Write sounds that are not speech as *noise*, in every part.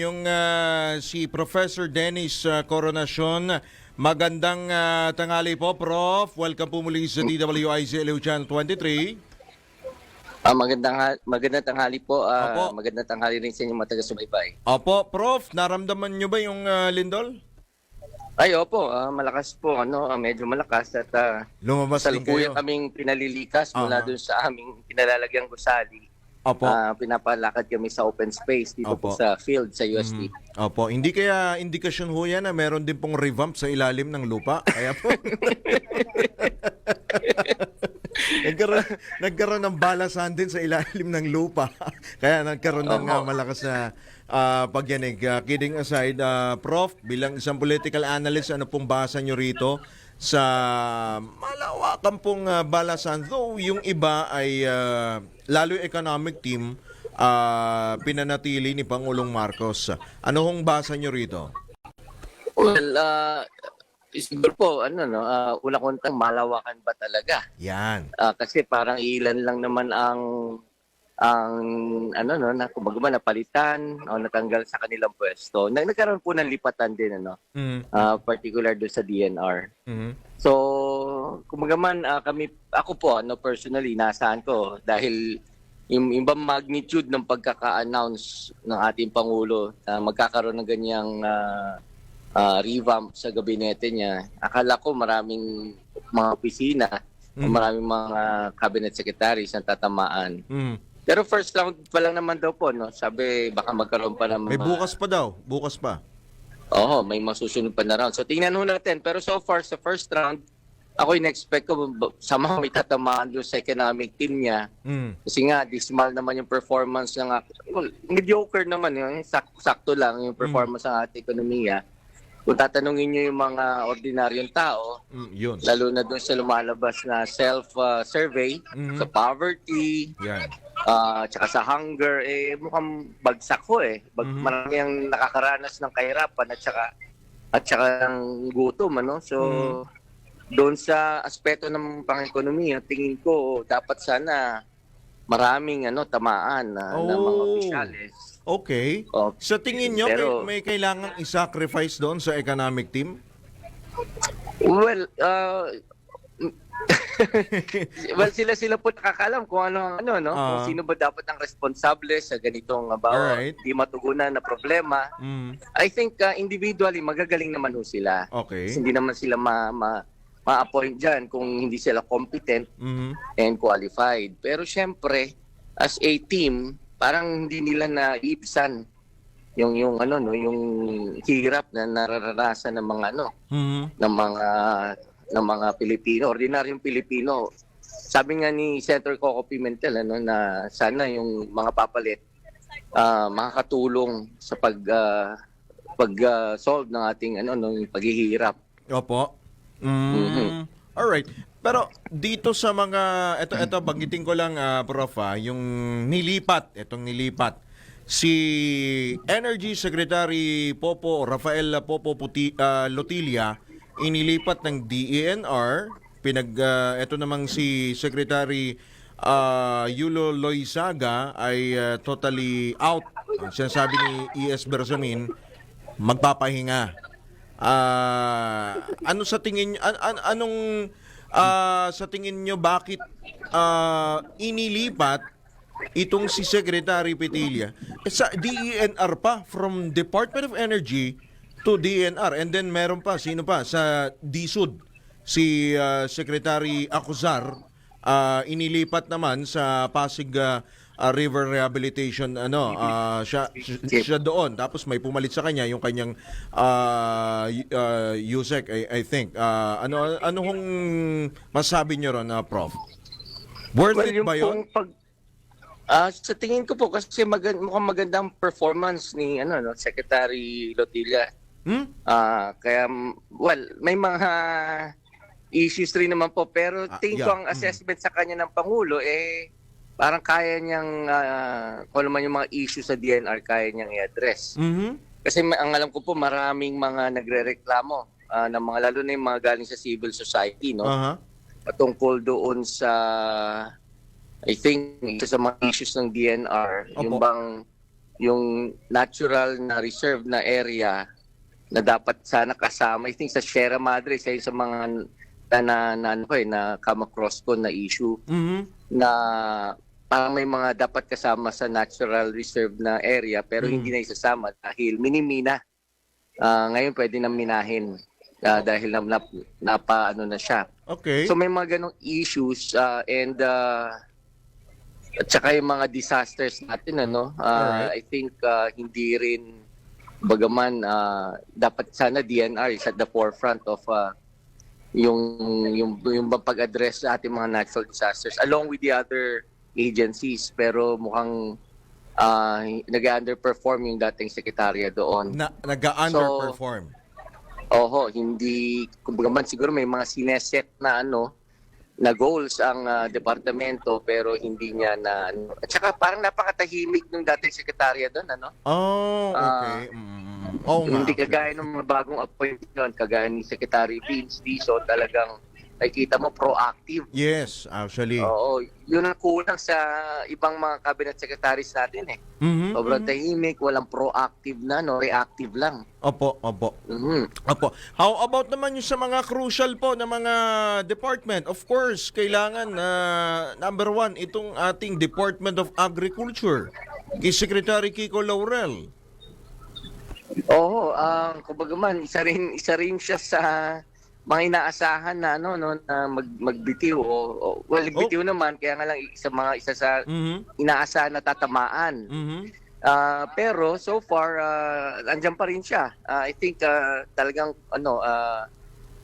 yung ah, si Professor Dennis ah, Coronacion. Magandang ah, tanghali po, Prof. Welcome po muli sa DWIC LU Channel 23. Ah, magandang magandang tanghali po. Opo. magandang tanghali rin sa inyo mga taga-subaybay. Opo, Prof, naramdaman nyo ba yung ah, lindol? Ay, opo, ah, malakas po, ano, ah, medyo malakas at uh, Lumabas salukuyan kaming pinalilikas mula Aha. dun sa aming pinalalagyang gusali. Opo. Ah, pinapalakad kami sa open space dito Opo. po sa field sa UST. Opo, hindi kaya indikasyon ho yan na meron din pong revamp sa ilalim ng lupa. Kaya po. *laughs* nagkaroon, nagkaroon ng balasan din sa ilalim ng lupa. Kaya nagkaroon ng ah, malakas na ah, pagyanig. Ah, kidding aside, ah, Prof, bilang isang political analyst, ano pong basa nyo rito sa malawakan pong ah, balasan? Though yung iba ay, ah, lalo economic team, ah, pinanatili ni Pangulong Marcos. Ano hong basa nyo rito? Well, ah, siguro po, ano, no, uh, una kontang malawakan ba talaga? Yan. Ah, kasi parang ilan lang naman ang ang ano no na kumbaga ba, napalitan o natanggal sa kanilang pwesto. Nag nagkaroon po ng lipatan din ano, Mm. ah, particular do sa DNR. Mhm. So, kumbaga man ah, kami ako po ano personally nasaan ko dahil yung ibang magnitude ng pagkaka-announce ng ating pangulo na magkakaroon ng ganyang ah, ah, revamp sa gabinete niya. Akala ko maraming mga opisina, Mm. maraming mga cabinet secretaries ang tatamaan. Mm. Pero first round pa lang naman daw po, no? Sabi baka magkaroon pa ng May bukas pa daw. Bukas pa. Oo, may masusunod pa na round. So tingnan ho natin. Pero so far sa first round, ako in-expect ko mga may tatamaan doon sa economic team niya. Mm. Kasi nga, dismal naman yung performance ng well, mediocre naman yun. Sak- sakto lang yung performance ng ating ekonomiya. Kung tatanungin niyo yung mga ordinaryong tao, Mm, yun. lalo na doon sa lumalabas na self-survey, Mhm. sa poverty, Yan. Ah, tsaka sa hunger, eh, mukhang bagsak ko eh. Bag, Mhm. Marami ang nakakaranas ng kahirapan at tsaka, at tsaka ng gutom, ano? So, Mhm. doon sa aspeto ng pang-ekonomiya, tingin ko, dapat sana maraming ano tamaan na, na mga Oh. opisyales. Okay. Oh, Sa tingin nyo, Pero- may, may kailangang i-sacrifice doon sa economic team? well, ah, *laughs* well, sila-sila po nakakalam kung ano ang ano, no? Ah. kung sino ba dapat ang responsable sa ganitong uh, bawa, Alright. di matugunan na problema. Mm. I think uh, individually magagaling naman ho sila. Okay. Kasi hindi naman sila ma, ma, ma-appoint dyan kung hindi sila competent Mhm. and qualified. Pero syempre, as a team, parang hindi nila naiibsan yung yung ano no, yung hirap na nararanasan ng mga ano, Mhm. ng mga ng mga Pilipino, ordinaryong Pilipino. Sabi nga ni Senator Coco Pimentel ano na sana yung mga papalit ah makakatulong sa pag ah, pag ah, solve ng ating ano no, yung paghihirap. Opo. Mm. Mhm. Alright. Pero dito sa mga eto eto banggitin ko lang ah, prof ah, yung nilipat, etong nilipat si Energy Secretary Popo Rafael Popo Puti, ah, Lotilia inilipat ng DENR pinag ah, eto namang si Secretary ah, Yulo Loizaga ay ah, totally out. Ang sinasabi ni ES Bersamin magpapahinga. Ah, ano sa tingin an, an- anong ah, sa tingin nyo bakit ah, inilipat itong si Secretary Petilia eh, sa DENR pa from Department of Energy to DENR and then meron pa sino pa? Sa DSUD si ah, Secretary Acuzar ah, inilipat naman sa Pasig ah, ah, River Rehabilitation ano ah, siya, siya siya doon tapos may pumalit sa kanya yung kanyang uh, uh, USEC I, I think Ah, ano ano hong masabi niyo ron na prof worth Well, it ba yun pag Ah, sa tingin ko po kasi magan, mukhang magandang performance ni ano no Secretary Lotilla. hmm? Ah, kaya mm, well, may mga issues rin naman po pero tingin yeah. ko ang Mm. assessment sa kanya ng pangulo eh parang kaya niyang ah, kung ano man yung mga issues sa DNR kaya niyang i-address. Mhm. Kasi ang alam ko po maraming mga nagrereklamo ah, ng mga lalo na yung mga galing sa civil society no patungkol doon sa I think isa sa mga issues ng DNR yung Opo. bang yung natural na reserve na area na dapat sana kasama. I think sa Sierra Madre, isa sa mga na, na, na, ano ko eh, na come across ko na issue Mhm. na parang may mga dapat kasama sa natural reserve na area pero Mm. hindi na isasama dahil minimina. Ah, ngayon pwede na minahin ah, dahil na, na, napa ano na siya. Okay. So may mga ganong issues ah, and ah, at saka yung mga disasters natin ano, ah, I think ah, hindi rin bagaman ah, dapat sana DNR is at the forefront of ah, yung yung yung pag-address sa ating mga natural disasters along with the other agencies pero mukhang ah, nag-underperform yung dating sekretarya doon. Na, nag-underperform. Oho, hindi kumbaga man siguro may mga sineset na ano na goals ang ah, departamento pero hindi niya na ano. At saka parang napakatahimik nung dating sekretarya doon ano. oh, Ah, okay. Mm. Oo nga, hindi actually. kagaya ng mga bagong appointment kagaya ni Secretary Vince Dizon talagang nakikita mo proactive. Yes, actually. Oo, yun ang kulang sa ibang mga cabinet secretaries natin eh. Mhm, Sobrang mhm. tahimik, walang proactive na, no, reactive lang. Opo, opo. Mhm. Opo. How about naman yung sa mga crucial po na mga department? Of course, kailangan na number one, itong ating Department of Agriculture. Kay Secretary Kiko Laurel. Oo, ang kumbaga man, isa rin isa rin siya sa mga inaasahan na ano no na mag, magbitiw o, o well bitiw naman kaya nga lang isa mga isa sa Mhm. inaasahan na tatamaan. Mhm. Ah, pero so far uh, andiyan pa rin siya. Ah, I think ah, talagang ano ah,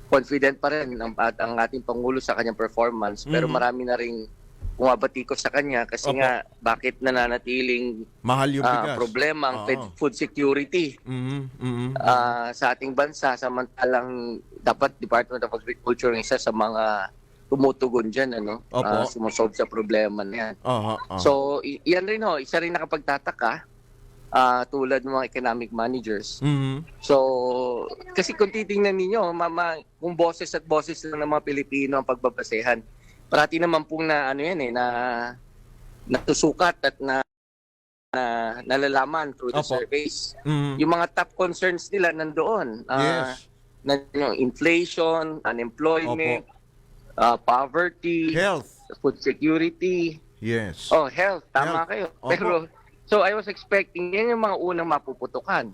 confident pa rin ang, at ang ating pangulo sa kanyang performance pero Mhm. marami na ring bumabatikos sa kanya kasi Opo. nga bakit nananatiling Mahal yung ah, bigas. problema ang fed- food security Mhm. Mhm. ah, sa ating bansa samantalang dapat Department of Agriculture ang isa sa mga tumutugon dyan ano Opo. ah, sumusolve sa problema na yan. Aha, aha. So i- yan rin ho, isa rin nakapagtataka ah, tulad ng mga economic managers. Mhm. So kasi kung titingnan ninyo, mama, kung boses at boses lang ng mga Pilipino ang pagbabasehan. Parati naman pong na ano yan eh na natusukat at na, na nalalaman through the Opo. surveys. Mhm. Yung mga top concerns nila nandoon. Ah, Yes. Na, yung inflation, unemployment, ah, poverty, Health. food security, Yes. oh, health, tama Health. kayo. Opo. Pero so I was expecting yan yung mga unang mapuputukan.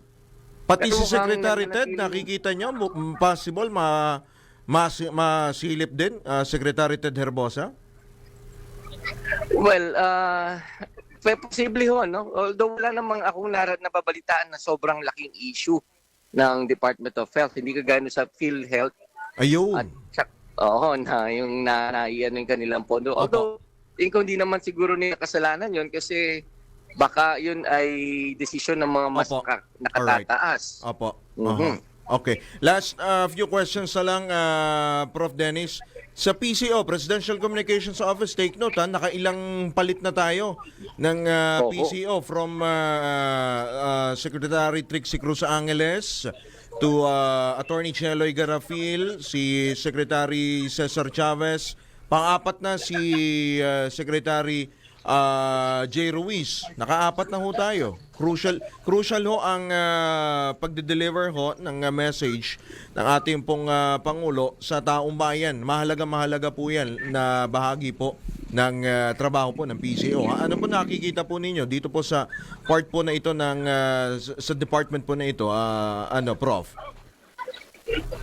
Pati Pero si Secretary Ted, nananatiling- nakikita m- possible ma mas masilip din, ah, Secretary Ted Herbosa? Well, uh, posible ho, no? Although wala namang akong nar- nababalitaan na sobrang laking issue ng Department of Health. Hindi kagaya nun sa PhilHealth at Ayun. sa, oo, na yung na, na iyan yung kanilang pondo. Although, tingin ko hindi naman siguro nila kasalanan yon kasi baka yun ay desisyon ng mga mas Opo. ka- nakatataas. Opo. Mhm. Aha. Okay. Last uh, few questions na lang, uh, Prof. Dennis. Sa PCO, Presidential Communications Office, take note ha, nakailang palit na tayo ng uh. PCO from uh, uh, Secretary Trixie Cruz Angeles to uh, Attorney Cheloy Garafil, si Secretary Cesar Chavez, pang-apat na si uh, Secretary uh, J. Ruiz. Nakaapat na ho tayo. Crucial crucial ho ang uh, pagde-deliver ho ng uh, message ng ating pong uh, pangulo sa taong bayan. Mahalaga mahalaga po 'yan na bahagi po ng uh, trabaho po ng PCO. Ha? Ano po nakikita po ninyo dito po sa part po na ito ng uh, sa- department po na ito, uh, ano Prof?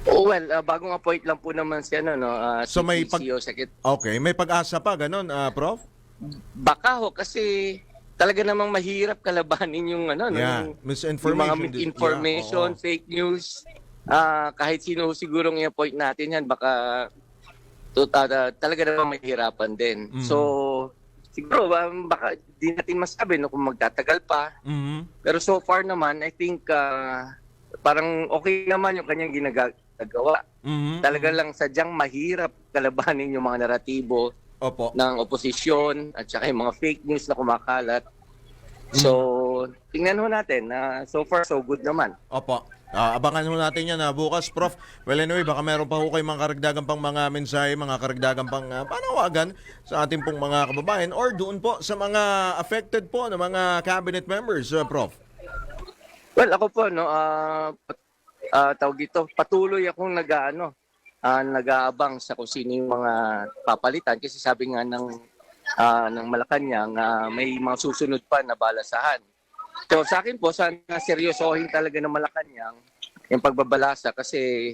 Oh, well, uh, bagong appoint lang po naman si ano no, uh, So may pag- PCO Secret- Okay, may pag-asa pa ganun, uh, Prof? Baka ho kasi talaga namang mahirap kalabanin yung ano no, Yeah, yung- misinformation. Yung mga misinformation, yeah, fake news, ah kahit sino siguro ng point natin yan, baka to, ta- talaga naman mahirapan din. Mhm. So, siguro um, baka di natin masabi no, kung magtatagal pa. Mhm. Pero so far naman, I think ah, parang okay naman yung kanyang ginagawa. Mhm. Talaga lang sadyang mahirap kalabanin yung mga naratibo Opo. ng oposisyon at saka yung mga fake news na kumakalat. So, tingnan ho natin na so far so good naman. Opo. Ah, abangan mo natin yan na bukas, Prof. Well, anyway, baka meron pa ho kayo mga karagdagan pang mga mensahe, mga karagdagan pang ah, panawagan sa ating pong mga kababayan or doon po sa mga affected po ng mga cabinet members, ah, Prof. Well, ako po, no, pat- ah, tawag dito, patuloy akong nag-ano, ah, nag-aabang sa kung sino yung mga papalitan kasi sabi nga ng ah, ng Malacanang ah, may mga susunod pa na balasahan. So sa akin po, sana seryosohin talaga ng Malacanang yung pagbabalasa kasi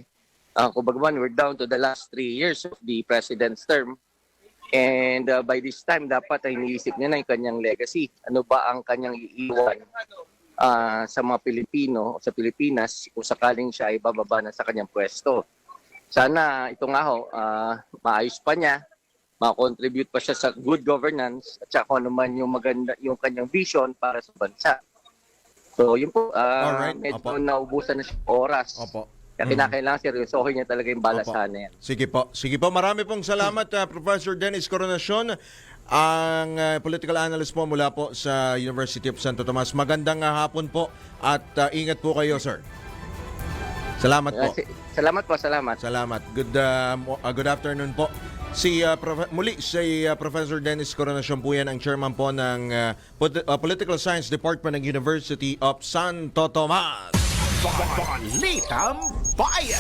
uh, kumbaga we're down to the last three years of the president's term. And uh, by this time, dapat ay iniisip niya na yung kanyang legacy. Ano ba ang kanyang iiwan ah, sa mga Pilipino sa Pilipinas kung sakaling siya ay bababa na sa kanyang pwesto. Sana ito nga ho, ah, maayos pa niya, ma-contribute pa siya sa good governance at saka ano man yung maganda yung kanyang vision para sa bansa. So yun po, ah, Alright, medyo opo. naubusan na siya oras. Opo. Kaya kinakailangan seryosohin niya talaga yung balasahan na yan. Sige po. Sige po. Marami pong salamat, ah, Professor Dennis Coronacion, ang ah, political analyst po mula po sa University of Santo Tomas. Magandang ah, hapon po at ah, ingat po kayo, sir. Salamat po. Ah, Salamat po, salamat. Salamat. Good uh, mo- uh, good afternoon po. Si uh, Prof- muli si uh, Professor Dennis Coronacion po yan ang chairman po ng uh, Pol- uh, Political Science Department ng University of Santo Tomas. Balitang Bayan!